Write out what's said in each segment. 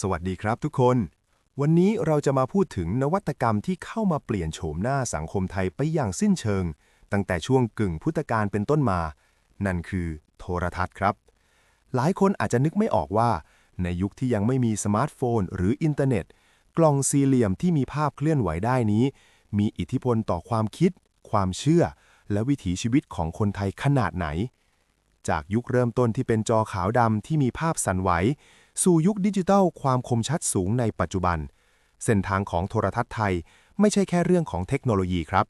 สวัสดีครับทุกคน วันนี้เราจะมาพูดถึงนวัตกรรมที่เข้ามาเปลี่ยนโฉมหน้าสังคมไทยไปอย่างสิ้นเชิง ตั้งแต่ช่วงกึ่งพุทธกาลเป็นต้นมา นั่นคือโทรทัศน์ครับ หลายคนอาจจะนึกไม่ออกว่า ในยุคที่ยังไม่มีสมาร์ทโฟน หรืออินเทอร์เน็ต กล่องสี่เหลี่ยมที่มีภาพเคลื่อนไหวได้นี้ มีอิทธิพลต่อความคิด ความเชื่อ และวิถีชีวิตของคนไทยขนาดไหน จากยุคเริ่มต้นที่เป็นจอขาวดำที่มีภาพสั่นไหว สู่ยุคดิจิทัลความคมชัดสูงในปัจจุบัน เส้นทางของโทรทัศน์ไทยไม่ใช่แค่เรื่องของเทคโนโลยีครับ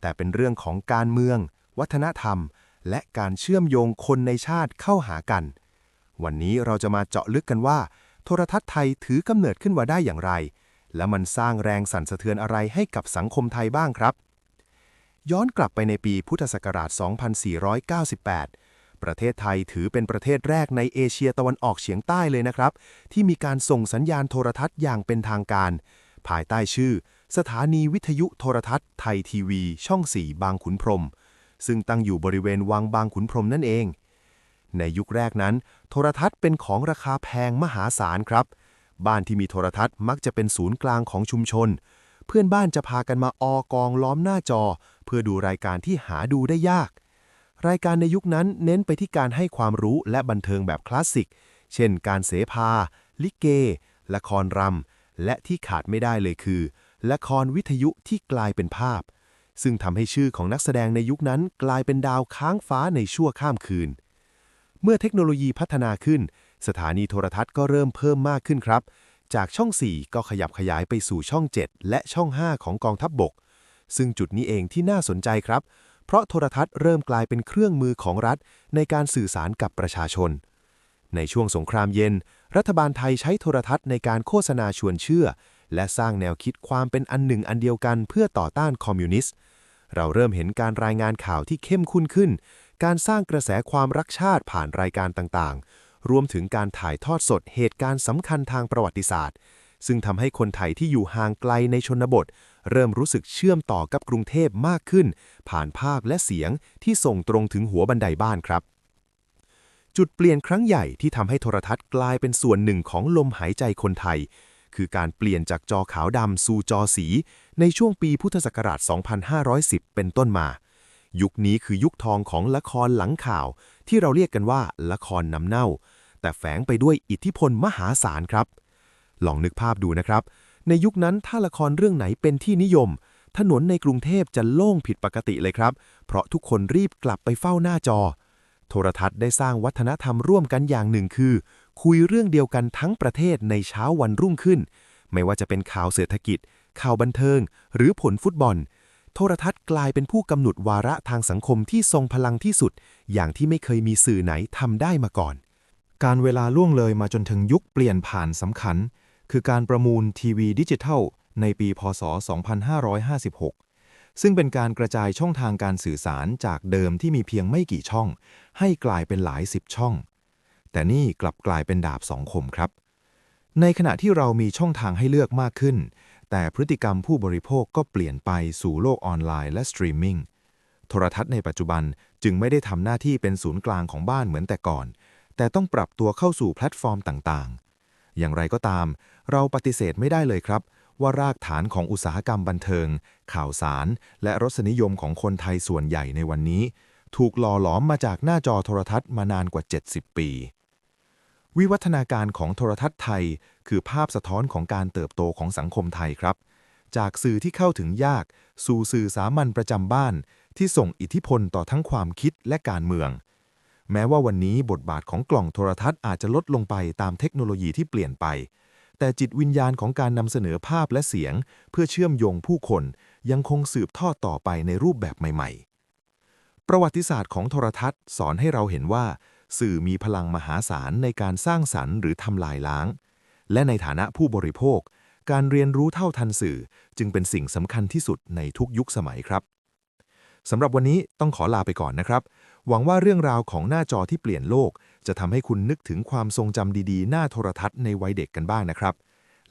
แต่เป็นเรื่องของการเมือง วัฒนธรรม และการเชื่อมโยงคนในชาติเข้าหากัน วันนี้เราจะมาเจาะลึกกันว่า โทรทัศน์ไทยถือกำเนิดขึ้นมาได้อย่างไร และมันสร้างแรงสั่นสะเทือนอะไรให้กับสังคมไทยบ้างครับ ย้อนกลับไปในปีพุทธศักราช 2498 ประเทศไทยถือเป็นประเทศแรกในเอเชียตะวันออกเฉียงใต้เลยนะครับ ที่มีการส่งสัญญาณโทรทัศน์อย่างเป็นทางการ ภายใต้ชื่อ สถานีวิทยุโทรทัศน์ไทยทีวี ช่อง4บางขุนพรหมซึ่งตั้งอยู่บริเวณวังบางขุนพรหมนั่นเอง ในยุคแรกนั้น โทรทัศน์เป็นของราคาแพงมหาศาลครับ บ้านที่มีโทรทัศน์มักจะเป็นศูนย์กลางของชุมชน เพื่อนบ้านจะพากันมาออกองล้อมหน้าจอ เพื่อดูรายการที่หาดูได้ยาก รายการในยุคนั้นเน้นไปที่การให้ความรู้และบันเทิงแบบคลาสสิก เช่น การเสพาลิเก ละครรำ และที่ขาดไม่ได้เลยคือ ละครวิทยุที่กลายเป็นภาพ ซึ่งทำให้ชื่อของนักแสดงในยุคนั้นกลายเป็นดาวค้างฟ้าในชั่วข้ามคืน เมื่อเทคโนโลยีพัฒนาขึ้น สถานีโทรทัศน์ก็เริ่มเพิ่มมากขึ้นครับ จากช่อง 4 ก็ขยับขยายไปสู่ช่อง 7 และช่อง 5 ของกองทัพบบก ซึ่งจุดนี้เองที่น่าสนใจครับ เพราะโทรทัศน์เริ่มกลายเป็นเครื่องมือของรัฐในการสื่อสารกับประชาชน ในช่วงสงครามเย็น รัฐบาลไทยใช้โทรทัศน์ในการโฆษณาชวนเชื่อ และสร้างแนวคิดความเป็นอันหนึ่งอันเดียวกันเพื่อต่อต้านคอมมิวนิสต์ เราเริ่มเห็นการรายงานข่าวที่เข้มข้นขึ้น การสร้างกระแสความรักชาติผ่านรายการต่างๆ รวมถึงการถ่ายทอดสดเหตุการณ์สำคัญทางประวัติศาสตร์ ซึ่งทำให้คนไทยที่อยู่ห่างไกลในชนบท เริ่มรู้สึกเชื่อมต่อกับกรุงเทพมากขึ้น ผ่านภาพและเสียงที่ส่งตรงถึงหัวบันไดบ้านครับ จุดเปลี่ยนครั้งใหญ่ที่ทำให้โทรทัศน์กลายเป็นส่วนหนึ่งของลมหายใจคนไทย คือการเปลี่ยนจากจอขาวดำสู่จอสี ในช่วงปีพุทธศักราช 2510 เป็นต้นมา ยุคนี้คือยุคทองของละครหลังข่าว ที่เราเรียกกันว่าละครนำเน่า แต่แฝงไปด้วยอิทธิพลมหาศาลครับลองนึกภาพดูนะครับ ในยุคนั้นถ้าละครเรื่องไหนเป็นที่นิยม ถนนในกรุงเทพจะโล่งผิดปกติเลยครับ เพราะทุกคนรีบกลับไปเฝ้าหน้าจอ โทรทัศน์ได้สร้างวัฒนธรรมร่วมกันอย่างหนึ่งคือ คุยเรื่องเดียวกันทั้งประเทศในเช้าวันรุ่งขึ้น ไม่ว่าจะเป็นข่าวเศรษฐกิจ ข่าวบันเทิง หรือผลฟุตบอล โทรทัศน์กลายเป็นผู้กำหนดวาระทางสังคมที่ทรงพลังที่สุด อย่างที่ไม่เคยมีสื่อไหนทำได้มาก่อน การเวลาล่วงเลยมาจนถึงยุคเปลี่ยนผ่านสำคัญ คือการประมูลทีวีดิจิทัล ในปี พศ 2556 ซึ่งเป็นการกระจายช่องทางการสื่อสารจากเดิมที่มีเพียงไม่กี่ช่อง ให้กลายเป็นหลายสิบช่อง แต่นี่กลับกลายเป็นดาบสองคมครับ ในขณะที่เรามีช่องทางให้เลือกมากขึ้น แต่พฤติกรรมผู้บริโภคก็เปลี่ยนไปสู่โลกออนไลน์และสตรีมมิ่งโทรทัศน์ในปัจจุบันจึงไม่ได้ทำหน้าที่เป็นศูนย์กลางของบ้านเหมือนแต่ก่อน แต่ต้องปรับตัวเข้าสู่แพลตฟอร์มต่างๆ อย่างไรก็ตาม เราปฏิเสธไม่ได้เลยครับ ว่ารากฐานของอุตสาหกรรมบันเทิง ข่าวสาร และรสนิยมของคนไทยส่วนใหญ่ในวันนี้ ถูกหล่อหลอมมาจากหน้าจอโทรทัศน์มานานกว่า 70 ปี วิวัฒนาการของโทรทัศน์ไทย คือภาพสะท้อนของการเติบโตของสังคมไทยครับ จากสื่อที่เข้าถึงยาก สู่สื่อสามัญประจำบ้าน ที่ส่งอิทธิพลต่อทั้งความคิดและการเมือง แม้ว่าวันนี้บทบาทของกล่องโทรทัศน์อาจจะลดลงไปตามเทคโนโลยีที่เปลี่ยนไป แต่จิตวิญญาณของการนำเสนอภาพและเสียง เพื่อเชื่อมโยงผู้คนยังคงสืบทอดต่อไปในรูปแบบใหม่ๆ ประวัติศาสตร์ของโทรทัศน์สอนให้เราเห็นว่า สื่อมีพลังมหาศาลในการสร้างสรรค์หรือทำลายล้าง และในฐานะผู้บริโภค การเรียนรู้เท่าทันสื่อ จึงเป็นสิ่งสำคัญที่สุดในทุกยุคสมัยครับสำหรับวันนี้ต้องขอลาไปก่อนนะครับ หวังว่าเรื่องราวของหน้าจอที่เปลี่ยนโลก จะทำให้คุณนึกถึงความทรงจำดีๆ หน้าโทรทัศน์ในวัยเด็กกันบ้างนะครับ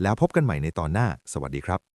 แล้วพบกันใหม่ในตอนหน้า สวัสดีครับ